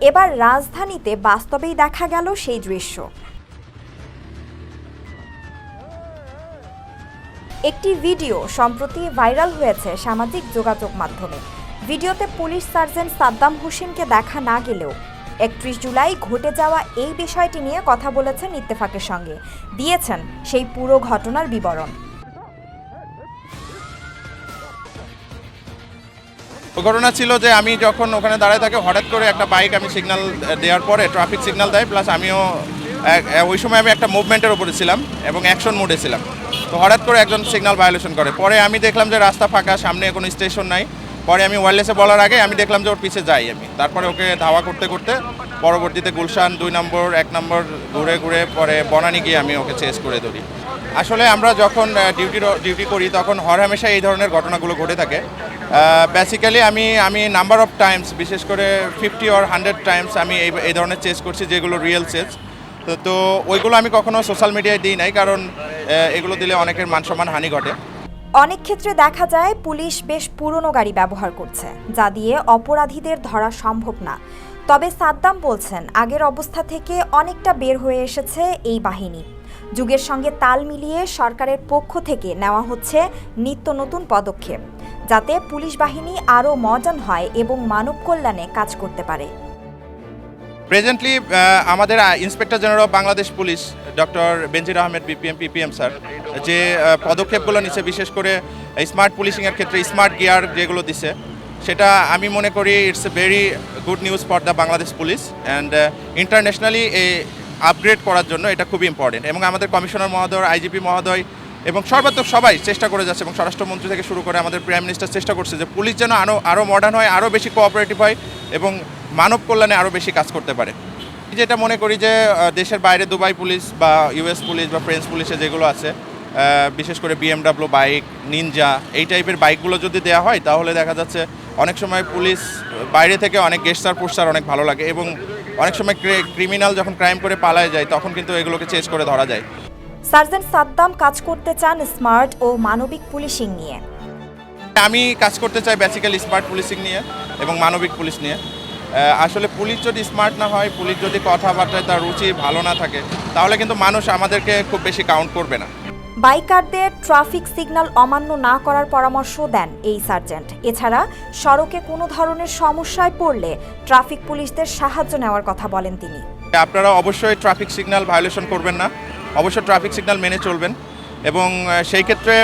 এবার রাজধানীতে বাস্তবেই দেখা গেল সেই দৃশ্য। একটি ভিডিও সম্প্রতি ভাইরাল হয়েছে সামাজিক যোগাযোগ মাধ্যমে। ভিডিওতে পুলিশ সার্জেন্ট সাদ্দাম হোসেনকে দেখা না গেলেও একত্রিশ জুলাই ঘটে যাওয়া এই বিষয়টি নিয়ে কথা বলেছেন ইত্তেফাকের সঙ্গে। দিয়েছেন সেই পুরো ঘটনার বিবরণ। ঘটনা ছিল যে আমি যখন ওখানে দাঁড়ায় থাকি, হঠাৎ করে একটা বাইক আমি সিগনাল দেওয়ার পরে ট্রাফিক সিগনাল দেয় প্লাস আমিও ওই সময় আমি একটা মুভমেন্টের উপরে ছিলাম এবং অ্যাকশন মোডে ছিলাম। তো হঠাৎ করে একজন সিগনাল ভায়োলেশন করে। পরে আমি দেখলাম যে রাস্তা ফাঁকা, সামনে কোনো স্টেশন নাই। পরে আমি ওয়্যারলেসে বলার আগে আমি দেখলাম যে ওর পিছে যাই আমি। তারপরে ওকে ধাওয়া করতে করতে পরবর্তীতে গুলশান দুই নম্বর, এক নম্বর, ঘুরে ঘুরে পরে বনানি গিয়ে আমি ওকে চেস করে ধরি। আসলে আমরা যখন ডিউটি ডিউটি করি, তখন হর হামেশা এই ধরনের ঘটনাগুলো ঘটে থাকে। বেসিক্যালি আমি আমি নাম্বার অফ টাইমস বিশেষ করে ফিফটি অর হান্ড্রেড টাইমস আমি এই এই ধরনের চেস করছি যেগুলো রিয়েল চেস তো তো ওইগুলো আমি কখনো সোশ্যাল মিডিয়ায় দিই নাই, কারণ এগুলো দিলে অনেকের মান সম্মান হানি ঘটে। অনেক ক্ষেত্রে দেখা যায় পুলিশ বেশ পুরনো গাড়ি ব্যবহার করছে, যা দিয়ে অপরাধীদের ধরা সম্ভব না। তবে সাদ্দাম বলছেন, আগের অবস্থা থেকে অনেকটা বের হয়ে এসেছে এই বাহিনী। যুগের সঙ্গে তাল মিলিয়ে সরকারের পক্ষ থেকে নেওয়া হচ্ছে নিত্য নতুন পদক্ষেপ, যাতে পুলিশ বাহিনী আরও মজান হয় এবং মানব কল্যাণে কাজ করতে পারে। প্রেজেন্টলি আমাদের inspector general Bangladesh police doctor Benazir Ahmed BPM PPM sir যে পদক্ষেপগুলো নিচ্ছে বিশেষ করে স্মার্ট পুলিশিংয়ের ক্ষেত্রে স্মার্ট গিয়ার যেগুলো দিছে, সেটা আমি মনে করি it's a very good news for the Bangladesh police and internationally এই আপগ্রেড করার জন্য এটা খুবই ইম্পর্টেন্ট এবং আমাদের কমিশনার মহোদয়, আইজিপি মহোদয় এবং সর্বাত্মক সবাই চেষ্টা করে যাচ্ছে এবং স্বরাষ্ট্রমন্ত্রী থেকে শুরু করে আমাদের প্রাইম মিনিস্টার চেষ্টা করছে যে পুলিশ যেন আরও আরও মডার্ন হয় আরও বেশি কোঅপারেটিভ হয় এবং মানব কল্যাণে আরও বেশি কাজ করতে পারে। যেটা মনে করি যে দেশের বাইরে দুবাই পুলিশ বা ইউএস পুলিশ বা ফ্রেঞ্চ পুলিশে যেগুলো আছে বিশেষ করে বিএমডাব্লিউ বাইক নিনজা এই টাইপের বাইকগুলো যদি দেওয়া হয়, তাহলে দেখা যাচ্ছে অনেক সময় পুলিশ বাইরে থেকে অনেক গেস্টার পোস্টার অনেক ভালো লাগে এবং অনেক সময় ক্রিমিনাল যখন ক্রাইম করে পালায় যায় তখন কিন্তু এগুলোকে চেস করে ধরা যায়। সার্জেন্ট সাদ্দাম কাজ করতে চান স্মার্ট ও মানবিক পুলিশিং নিয়ে। আমি কাজ করতে চাই বেসিক্যালি স্মার্ট পুলিশিং নিয়ে এবং মানবিক পুলিশ নিয়ে। আসলে পুলিশ যদি স্মার্ট না হয় পুলিশ যদি কথাবার্তায় তার রুচি ভালো না থাকে তাহলে কিন্তু মানুষ আমাদেরকে খুব বেশি কাউন্ট করবে না। বাইকারদের ট্রাফিক সিগন্যাল অমান্য না করার পরামর্শ দেন এই সার্জেন্ট। এছাড়া সড়কে কোনো ধরনের সমস্যায় পড়লে ট্রাফিক পুলিশদের সাহায্য নেওয়ার কথা বলেন তিনি। আপনারা অবশ্যই ট্রাফিক সিগন্যাল ভায়োলেশন করবেন না। অবশ্যই ট্রাফিক সিগন্যাল মেনে চলবেন। এবং সেই ক্ষেত্রে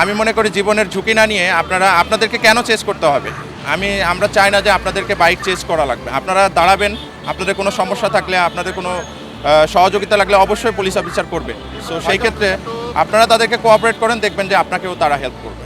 আমি মনে করি জীবনের ঝুঁকি না নিয়ে আপনারা, আপনাদেরকে কেন চেস করতে হবে? আমি, আমরা চাই না যে আপনাদেরকে বাইক চেস করা লাগবে। আপনারা দাঁড়াবেন, আপনাদের কোনো সমস্যা থাকলে, আপনাদের কোনো সহযোগিতা লাগলে অবশ্যই পুলিশ অফিসার করবে। সো সেই ক্ষেত্রে আপনারা তাদেরকে কোঅপারেট করেন দেখবেন যে আপনাকেও তারা হেল্প করবে।